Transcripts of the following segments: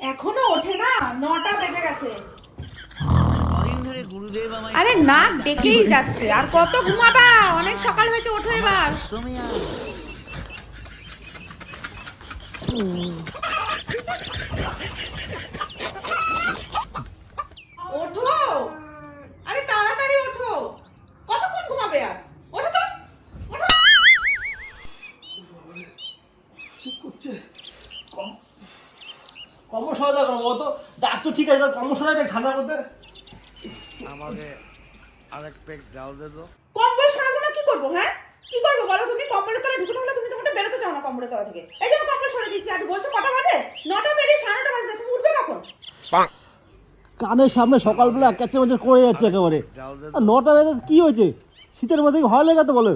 এখনও ওঠে না নটা বেজে গেছে। কদিন ধরে গুরুদেব আমায় আরে নাক ডেকেই যাচ্ছে আর কত ঘুমাবা? অনেক সকাল হয়েছে ওঠো এবার আশ্রমে আয়। ওঠো আরে তাড়াতাড়ি ওঠো কতক্ষণ ঘুমাবে আর ওঠো তো ওঠো ঠিক করছে কম কর্মশালা করব অত আছে কর্মশালা ঠান্ডার মধ্যে? আমাকে আরেক পেক ডাল দে তো। কম্বল সরাবো না কি করব হ্যাঁ? কি করব বলো তুমি? কম্বলের তলায় ঢুকে থাকলে তুমি তো মোটে বেরোতে চাও না কম্বলের তলা থেকে। এই জন্য কম্বল সরে দিচ্ছি আর বলছো কটা বাজে? নটা বেরিয়ে সাড়ে নটা বাজে তুমি উঠবে কখন? কানের সামনে সকালবেলা ক্যাচে ম্যাচে করে যাচ্ছে একেবারে। নটা বেজে কি হয়েছে? শীতের মধ্যে ভয় লেগে তো বলো?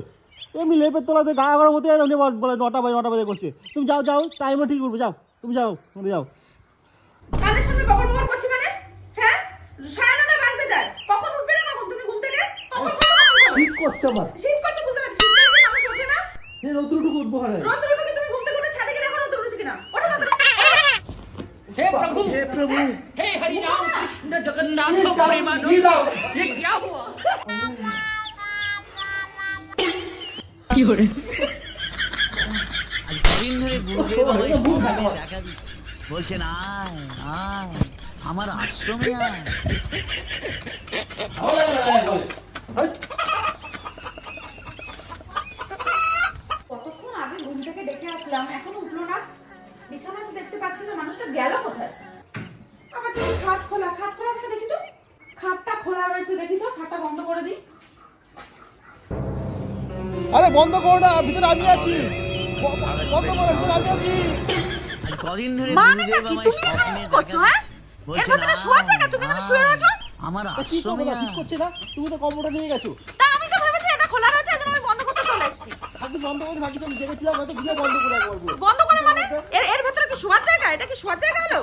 এমনি লেপের তোলাতে গা আর উনি বলে নটা বাজে নটা বাজে করছে। তুমি যাও যাও টাইমে ঠিক করবে যাও। তুমি যাও তুমি যাও। কানের সামনে বকর বকর করছি মানে হ্যাঁ সাড়ে নটা বাজতে যায় কখন উঠবে না কখন তুমি ঘুম থেকে কখন কখন কখন ঠিক করছে আমার শীত করছে বুঝতে পারছি শীতকালে কি মানুষ ওঠে না এই রোদ্রুটুকু উঠবো হ্যাঁ রোদ্র উঠে তুমি ঘুম থেকে উঠে ছাদে গিয়ে দেখো রোদ্র উঠেছে কিনা ওঠো তাড়াতাড়ি हे प्रभु হে প্রভু हे हरि राम कृष्ण जगन्नाथ ये जाओ, प्रेमानंद ये जाओ। ये क्या हुआ আজ কদিন ধরে গুরুদেব আমায় এটা ভুল স্বপ্নে ব্যাপার। দেখা দিচ্ছে বলছেন আয় আয় আমার আশ্রমে আয়। কতক্ষণ আগে ঘুম থেকে ডেকে আসলাম এখনও উঠল না। বিছানায় তো দেখতে পাচ্ছি না মানুষটা গেল কোথায়? আবার তুমি খাট খোলা খাট খোলা কেন দেখি তো। খাটটা খোলা রয়েছে দেখি তো খাটটা বন্ধ করে দিই। আরে বন্ধ করো না ভিতরে আমি আছি। বন্ধ করো ভিতরে আমি আছি। কদিন ধরে মানেটা কি তুমি এখানে কি করছ হ্যাঁ? এর ভেতরে শোয়ার জায়গা? তুমি এখানে শুয়ে রয়েছো? আমার তা কি করব না? করছে না? তুমি তো কম্বলটা নিয়ে গেছো। তা আমি তো ভেবেছি এটা খোলা রয়েছে এজন্য আমি বন্ধ করতে চলে এসেছি। আপনি বন্ধ করে ভাবছি আমি দেখেছিলাম হয়তো গিয়ে বন্ধ করে একবার বন্ধ করে মানে? এর এর ভেতরে কি শোয়ার জায়গা? এটা কি শোয়ার জায়গা হলো?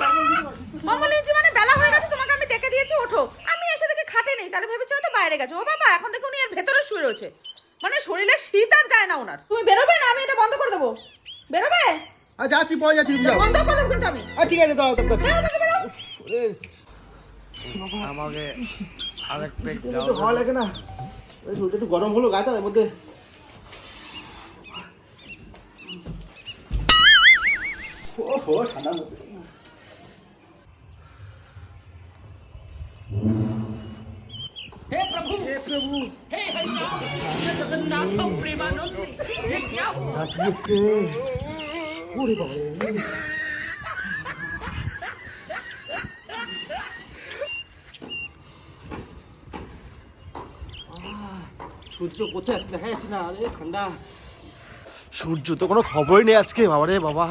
নিয়েছি মানে বেলা হয়ে গেছে তোমাকে আমি ডেকে দিয়েছি ওঠো। আমি এসে দেখে খাটে নেই তাহলে ভেবেছি হয়তো বাইরে গেছে। ও বাবা এখন দেখুন এর ভেতরে শুয়ে রয়েছে। মানে শরীরে শীত আর যায় না ওনার। তুমি বেরোবে না? আমি এটা বন্ধ করে দেবো। বেরোবে? আর যাচ্ছি পরে যাচ্ছি তুমি যাও বন্ধ করে দেবো কিন্তু আমি আর ঠিক আছে দাঁড়াও দাঁড়াও বেরো, বেরো, বেরো। ওরে আমাকে আরেক পেক ডাল একটু দে ভালো লাগে না ওই শরীরটা একটু গরম হলো গাটা এর মধ্যে ওহো ঠান্ডার মধ্যে हे प्रभु हे प्रभु हे हरि राम कृष्ण जगन्नाथ प्रेमानंद ये क्या हुआ আর কি আজকে ওরে বাবা সূর্য কোথায় দেখা যাচ্ছে না। আরে ঠান্ডা। সূর্য তো কোনো খবরই নেই আজকে। বাবা রে বাবা।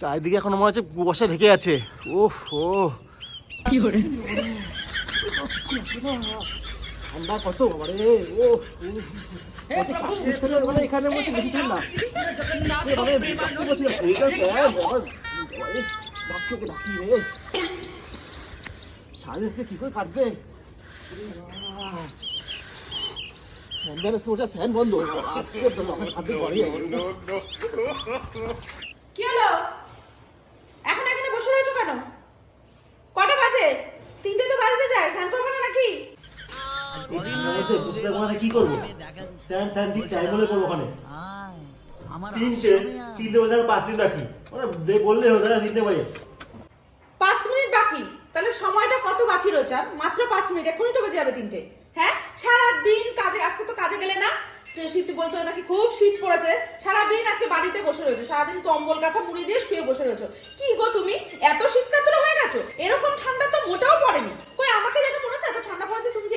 চারিদিকে এখন মনে হচ্ছে কুয়াশা ঢেকে আছে। ওহ ও। ঠান্ডা কত? বাবারে ও আচ্ছা, মানে এখানে বলছে বেশি ঠান্ডা। ডাক্তারকে ডাকি রে। সাজে সে কি করে কাটবে? স্যান্ডেলের সমস্যা স্যান বন্ধ আজকে ঘরে কি করব? দেখা দিচ্ছে স্যান স্যান টাইম হলে করব ওখানে। তিনটে তিনটে বাজে আর পাঁচ মিনিট রাখি ওরা বললে হতো না তিনটে বাজে। পাঁচ মিনিট বাকি। তাহলে সময়টা কত বাকি রয়েছে? মাত্র পাঁচ মিনিট এখনই তো বেজে যাবে তিনটে। হ্যাঁ? সারা দিন কাজে আজকে তো কাজে গেলে না? শীত বলছো নাকি খুব শীত পড়েছে। সারা দিন আজকে বাড়িতে বসে রয়েছে। সারাদিন কম্বল, কাঁথা, মুড়ি দিয়ে শুয়ে বসে রয়েছো। কি গো তুমি? এত শীত হয়ে গেছো? এরকম ঠান্ডা তো মোটেও পড়েনি কই আমাকে দেখে মনে হচ্ছে এত ঠান্ডা পড়েছে তুমি যে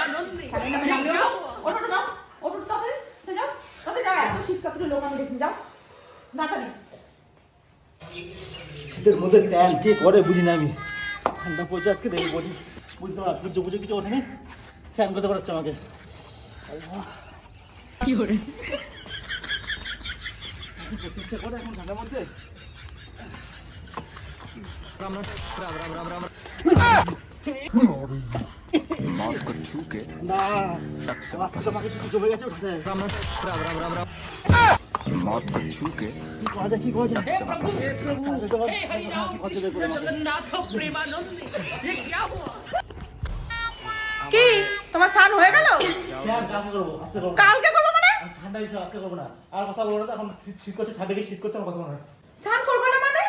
শীতের মধ্যে স্যান কে করে বুঝি না আমি ঠান্ডা পড়ছে আজকে দেখি বুঝি বুঝতে পারলাম সূর্য পুজো কিছু ওঠেনি স্নান করতে পারছে আমাকে কি করে ইচ্ছা করে এখন ঠান্ডার মধ্যে না রাস্তা পাখি কিছু জমে গেছে ওঠাতে কি করা যায় কি করা যায় তাহলে তো हे हरिराम কথা বের করে कृष्ण আমাকে। जगन्नाथ प्रेमानंद ये क्या हुआ কি তোমার স্নান হয়ে গেল স্যার কাজ করবো আজকে করবো না। কালকে করবো মানে আজ ঠান্ডা বিষয় আজকে করবো না আর কথা বলবো না তো, এখন শীত- শীত করছে ছাদে গিয়ে শীত করছে আমার কথা বলবো না স্নান করবে না মানে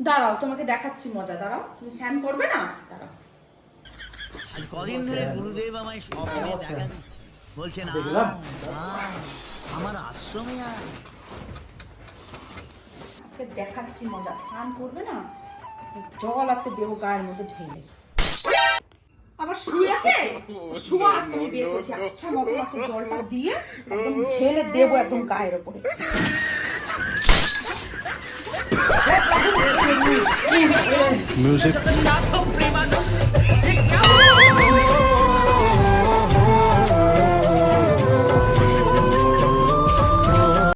দাঁড়াও তোমাকে দেখাচ্ছি মজা দাঁড়াও তুমি স্নান করবে না দাঁড়াও আজ কদিন ধরে গুরুদেব আমায় স্বপ্নে দেখা দিচ্ছে বলছেন দেখলাম। আয়, আয়, আমার আশ্রমে আয়। আজকে দেখাচ্ছি মজা। স্নান করবে না? জল আজকে দেবো গায়ের মধ্যে ঢেলে। আবার শুয়ে আছে? শুয়ে আজকে আমি বের করছি। আচ্ছা মতো আজকে জলটা দিয়ে একদম ঢেলে দেবো একদম গায়ের ওপরে। Music.